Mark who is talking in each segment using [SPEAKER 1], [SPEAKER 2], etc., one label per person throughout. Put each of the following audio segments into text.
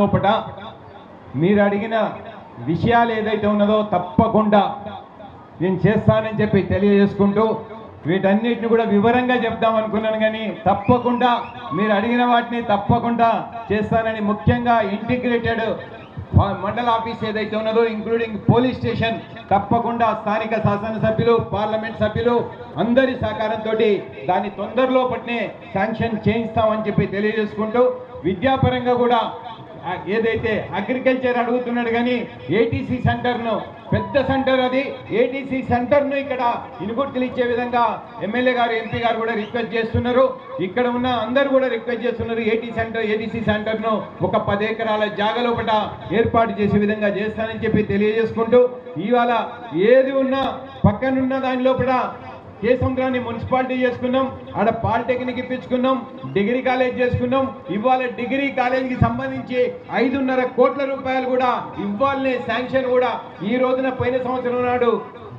[SPEAKER 1] లోపట మీరు అడిగిన విషయాలు ఏదైతే ఉన్నదో తప్పకుండా నేను చేస్తానని చెప్పి తెలియజేసుకుంటూ వీటన్నిటిని కూడా వివరంగా చెప్దాం అనుకున్నాను కానీ తప్పకుండా మీరు అడిగిన వాటిని తప్పకుండా చేస్తానని ముఖ్యంగా ఇంటిగ్రేటెడ్ మండల ఆఫీస్ ఏదైతే ఉన్నదో ఇంక్లూడింగ్ పోలీస్ స్టేషన్ తప్పకుండా స్థానిక శాసనసభ్యులు పార్లమెంట్ సభ్యులు అందరి సహకారంతో దాన్ని తొందరలో పట్నే శాంక్షన్ చేయిస్తామని చెప్పి తెలియజేసుకుంటూ విద్యాపరంగా కూడా ఏదైతే అగ్రికల్చర్ అడుగుతున్నాడు కానీ ఏటీసీ సెంటర్ను పెద్ద సెంటర్ అది. ఏటీసీ సెంటర్ను ఇక్కడ ఇనుగుర్తులు ఇచ్చే విధంగా ఎమ్మెల్యే గారు ఎంపీ గారు కూడా రిక్వెస్ట్ చేస్తున్నారు. ఇక్కడ ఉన్న అందరూ కూడా రిక్వెస్ట్ చేస్తున్నారు ఏటీ సెంటర్ ఏటీసీ సెంటర్ను ఒక పది ఎకరాల జాగలోపట ఏర్పాటు చేసే విధంగా చేస్తానని చెప్పి తెలియజేసుకుంటూ ఇవాళ ఏది ఉన్నా పక్కనున్న దాని లోపల కేసముద్రాన్ని మున్సిపాలిటీ చేసుకున్నాం ఆడ పాలిటెక్నిక్ ఇప్పించుకున్నాం డిగ్రీ కాలేజ్ చేసుకున్నాం ఇవాళ డిగ్రీ కాలేజీకి సంబంధించి ఐదున్నర కోట్ల రూపాయలు కూడా ఇవ్వాలనే శాంక్షన్ కూడా ఈ రోజున పోయిన సంవత్సరం నాడు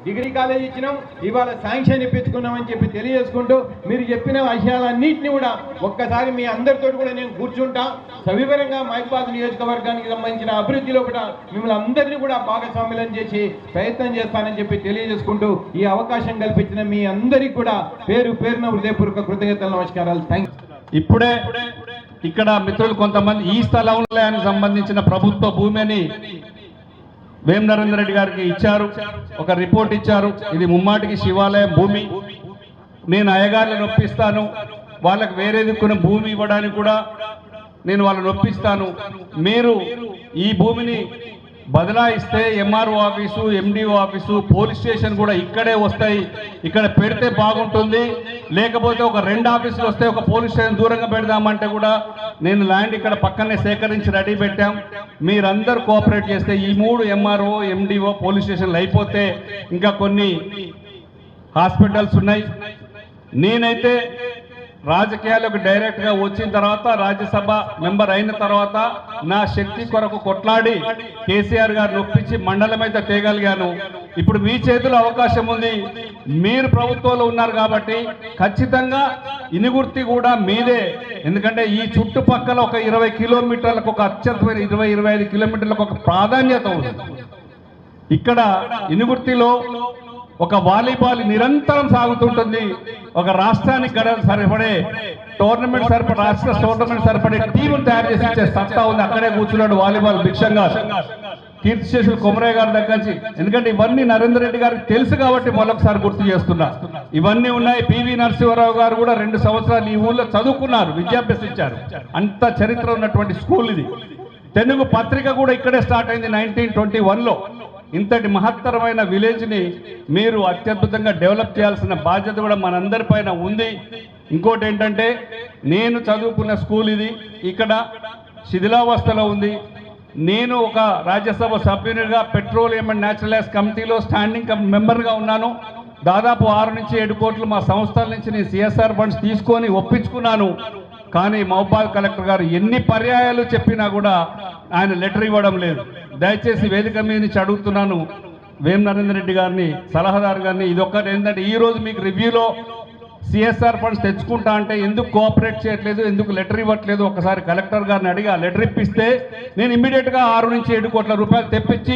[SPEAKER 1] డిగ్రీ కాలేజ్ ఇచ్చినాం ఇవాళ శాంక్షన్ ఇప్పించుకున్నాం అని చెప్పి తెలియజేసుకుంటూ మీరు చెప్పిన విషయాలన్నింటినీ కూడా ఒక్కసారి మీ అందరితో కూడా నేను కూర్చుంటా. సవివరంగా మైబాద్ నియోజకవర్గానికి సంబంధించిన అభివృద్ధిలో కూడా మిమ్మల్ని అందరినీ కూడా భాగస్వామ్యం చేసి ప్రయత్నం చేస్తానని చెప్పి తెలియజేసుకుంటూ ఈ అవకాశం కల్పించిన మీ అందరికీ కూడా పేరు పేరున హృదయపూర్వక కృతజ్ఞతలు నమస్కారాలు. థ్యాంక్
[SPEAKER 2] ఇప్పుడే ఇక్కడ మిత్రులు కొంతమంది ఈ స్థలంలో సంబంధించిన ప్రభుత్వ భూమిని వేం నరేందర్ రెడ్డి గారికి ఇచ్చారు. ఒక రిపోర్ట్ ఇచ్చారు. ఇది ముమ్మాటికి శివాలయం భూమి. నేను అయ్యగారిని నొప్పిస్తాను. వాళ్ళకి వేరే దిక్కున భూమి ఇవ్వడానికి కూడా నేను వాళ్ళని నొప్పిస్తాను. మీరు ఈ భూమిని బదలాయిస్తే MRO office MDO office police station కూడా ఇక్కడే వస్తాయి. ఇక్కడ పెడితే బాగుంటుంది. లేకపోతే ఒక రెండు ఆఫీసులు వస్తే ఒక పోలీస్ స్టేషన్ దూరంగా పెడదామంటే కూడా నేను ల్యాండ్ ఇక్కడ పక్కనే సేకరించి రెడీ పెట్టాం. మీరందరూ కోఆపరేట్ చేస్తే ఈ మూడు ఎంఆర్ఓ ఎండిఓ పోలీస్ స్టేషన్లు అయిపోతే ఇంకా కొన్ని హాస్పిటల్స్ ఉన్నాయి. నేనైతే రాజకీయాలకు డైరెక్ట్గా వచ్చిన తర్వాత రాజ్యసభ మెంబర్ అయిన తర్వాత నా శక్తి కొరకు కొట్లాడి కేసీఆర్ గారు నొప్పించి మండలం అయితే తేగలిగాను. ఇప్పుడు మీ చేతిలో అవకాశం ఉంది. మీరు ప్రభుత్వంలో ఉన్నారు కాబట్టి ఖచ్చితంగా ఇనుగుర్తి కూడా మీదే. ఎందుకంటే ఈ చుట్టుపక్కల ఒక ఇరవై కిలోమీటర్లకు ఒక అత్యంతమైన ఇరవై ఇరవై ఐదు కిలోమీటర్లకు ఒక ప్రాధాన్యత ఉంది. ఇక్కడ ఇనుగుర్తిలో ఒక వాలీబాల్ నిరంతరం సాగుతుంటుంది. ఒక రాష్ట్రానికి గడ సరిపడే టోర్నమెంట్ సరిపడే రాష్ట్ర టోర్నమెంట్ సరిపడే టీం తయారు చేసి ఇచ్చే సత్తా ఉంది. అక్కడే కూర్చున్నాడు వాలీబాల్ భిక్షంగా కీర్తి శేషులు కొమరయ్య గారి దగ్గర నుంచి. ఎందుకంటే ఇవన్నీ నరేందర్ రెడ్డి గారికి తెలుసు కాబట్టి మరొకసారి గుర్తు చేస్తున్నా. ఇవన్నీ ఉన్నాయి. పివి నరసింహారావు గారు కూడా రెండు సంవత్సరాలు ఈ ఊళ్ళో చదువుకున్నారు విద్యాభ్యసించారు అంత చరిత్ర ఉన్నటువంటి స్కూల్ ఇది. తెలుగు పత్రిక కూడా ఇక్కడే స్టార్ట్ అయింది నైన్టీన్ ట్వంటీ వన్లో. ఇంతటి మహత్తరమైన విలేజ్ని మీరు అత్యద్భుతంగా డెవలప్ చేయాల్సిన బాధ్యత కూడా మనందరి పైన ఉంది. ఇంకోటి ఏంటంటే నేను చదువుకున్న స్కూల్ ఇది ఇక్కడ శిథిలావస్థలో ఉంది. నేను ఒక రాజ్యసభ సభ్యునిగా పెట్రోలియం అండ్ న్యాచురల్ గ్యాస్ కమిటీలో స్టాండింగ్ మెంబర్గా ఉన్నాను. దాదాపు ఆరు నుంచి ఏడు కోట్లు మా సంస్థల నుంచి నేను సిఎస్ఆర్ ఫండ్స్ తీసుకొని ఒప్పించుకున్నాను. కానీ మహబాద్ కలెక్టర్ గారు ఎన్ని పర్యాయాలు చెప్పినా కూడా ఆయన లెటర్ ఇవ్వడం లేదు. దయచేసి వేదిక మీద నుంచి అడుగుతున్నాను. వేం నరేందర్ రెడ్డి గారిని సలహాదారు గారిని ఇది ఒక్కటి ఏంటంటే ఈ రోజు మీకు రివ్యూలో సిఎస్ఆర్ ఫండ్స్ తెచ్చుకుంటా అంటే ఎందుకు కోఆపరేట్ చేయట్లేదు ఎందుకు లెటర్ ఇవ్వట్లేదు? ఒకసారి కలెక్టర్ గారిని అడిగి ఆ లెటర్ ఇప్పిస్తే నేను ఇమ్మీడియట్గా ఆరు నుంచి ఏడు కోట్ల రూపాయలు తెప్పించి